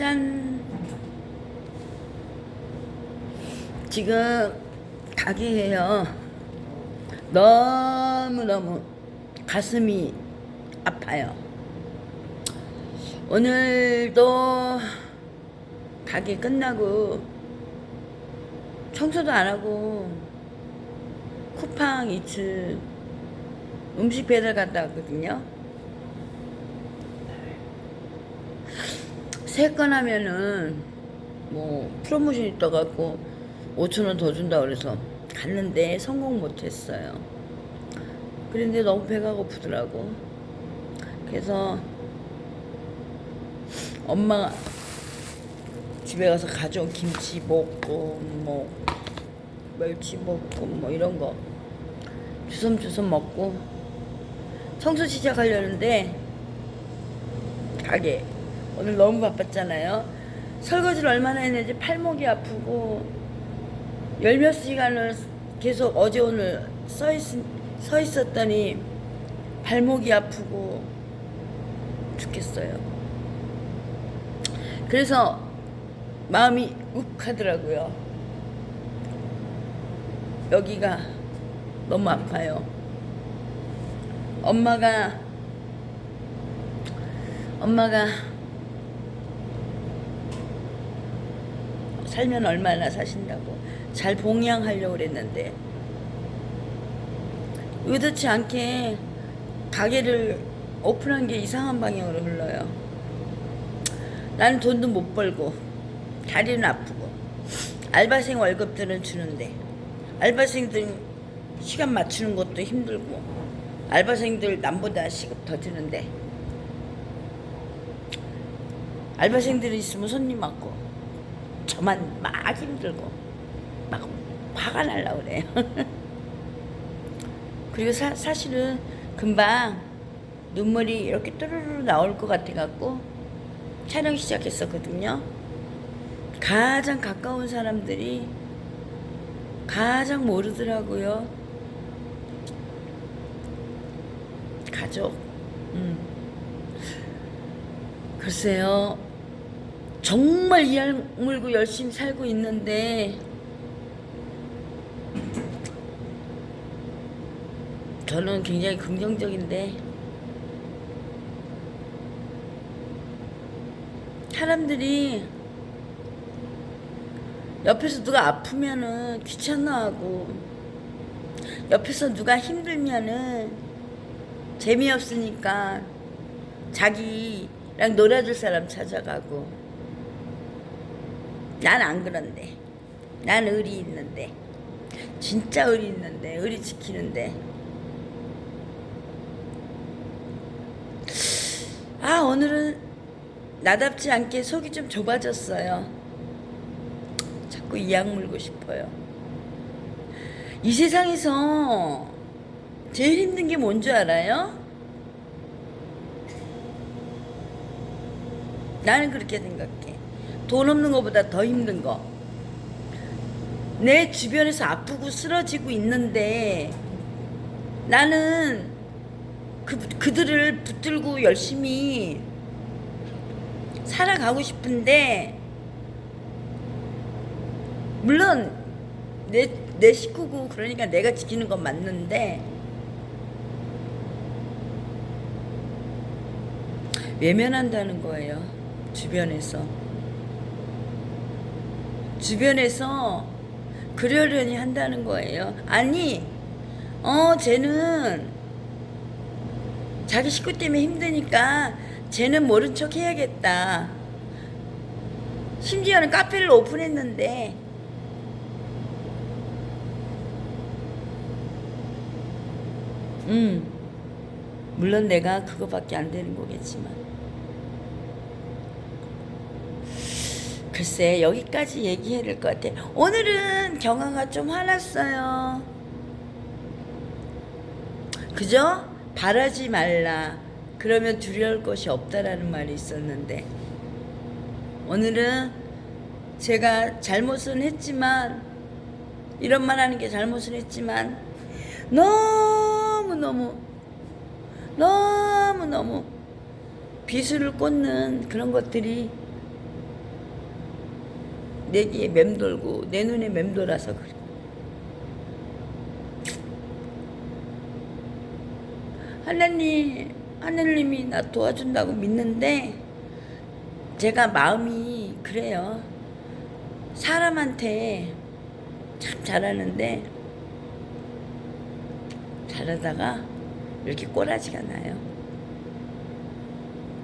짠. 지금 가게에요. 너무너무 가슴이 아파요. 오늘도 가게 끝나고 청소도 안 하고 쿠팡 2층 음식 배달 갔다 왔거든요. 세건 하면은 뭐 프로모션이 떠갖고 5천 원 더 준다 그래서 갔는데 성공 못했어요. 그런데 너무 배가 고프더라고. 그래서 엄마가 집에 가서 가져온 김치 먹고 뭐 멸치 먹고 뭐 이런 거 주섬주섬 먹고 청소 시작하려는데 가게 오늘 너무 바빴잖아요. 설거지를 얼마나 했는지 팔목이 아프고 열몇 시간을 계속 어제 오늘 서, 있, 서 있었더니 발목이 아프고 죽겠어요. 그래서 마음이 욱하더라고요. 여기가 너무 아파요. 엄마가 엄마가 살면 얼마나 사신다고. 잘 봉양하려고 그랬는데. 의도치 않게 가게를 오픈한 게 이상한 방향으로 흘러요. 나는 돈도 못 벌고 다리는 아프고 알바생 월급들은 주는데 알바생들 시간 맞추는 것도 힘들고 알바생들 남보다 시급 더 주는데. 알바생들이 있으면 손님 많고 저만 막 힘들고 막 화가 날라 그래요. 그리고 사, 사실은 금방 눈물이 이렇게 또르르 나올 것 같아 갖고 촬영 시작했었거든요. 가장 가까운 사람들이 가장 모르더라고요. 가족. 음. 글쎄요. 정말 이악 물고 열심히 살고 있는데 저는 굉장히 긍정적인데 사람들이 옆에서 누가 아프면은 귀찮아하고 옆에서 누가 힘들면은 재미없으니까 자기랑 놀아줄 사람 찾아가고 난 안 그런데. 난 의리 있는데. 진짜 의리 있는데. 의리 지키는데. 아 오늘은 나답지 않게 속이 좀 좁아졌어요. 자꾸 이악 물고 싶어요. 이 세상에서 제일 힘든 게 뭔 줄 알아요? 나는 그렇게 생각해. 돈 없는 것보다 더 힘든 거. 내 주변에서 아프고 쓰러지고 있는데 나는 그, 그들을 붙들고 열심히 살아가고 싶은데 물론 내, 내 식구고 그러니까 내가 지키는 건 맞는데 외면한다는 거예요. 주변에서. 주변에서 그러려니 한다는 거예요. 아니, 어, 쟤는 자기 식구 때문에 힘드니까 쟤는 모른 척 해야겠다. 심지어는 카페를 오픈했는데 음, 물론 내가 그거밖에 안 되는 거겠지만. 글쎄, 여기까지 얘기해야 될 것 같아. 오늘은 경아가 좀 화났어요. 그죠? 바라지 말라. 그러면 두려울 것이 없다라는 말이 있었는데. 오늘은 제가 잘못은 했지만, 이런 말 하는 게 잘못은 했지만, 너무너무 너무너무 비수를 꽂는 그런 것들이 내 귀에 맴돌고 내 눈에 맴돌아서 그래. 하나님, 하나님이 나 도와준다고 믿는데 제가 마음이 그래요. 사람한테 참 잘하는데 잘하다가 이렇게 꼬라지가 나요.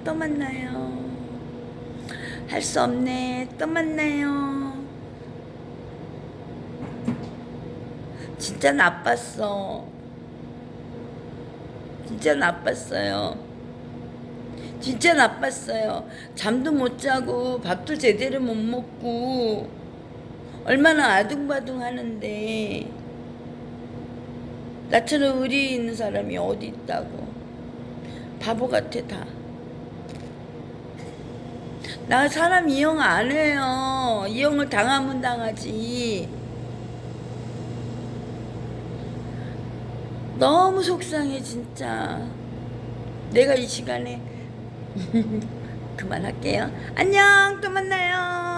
또 만나요. 할 수 없네. 또 만나요. 진짜 나빴어. 진짜 나빴어요. 진짜 나빴어요. 잠도 못 자고 밥도 제대로 못 먹고 얼마나 아둥바둥 하는데 나처럼 의리 있는 사람이 어디 있다고 바보 같아 다. 나 사람 이용 안 해요. 이용을 당하면 당하지. 너무 속상해 진짜. 내가 이 시간에 그만할게요. 안녕 또 만나요.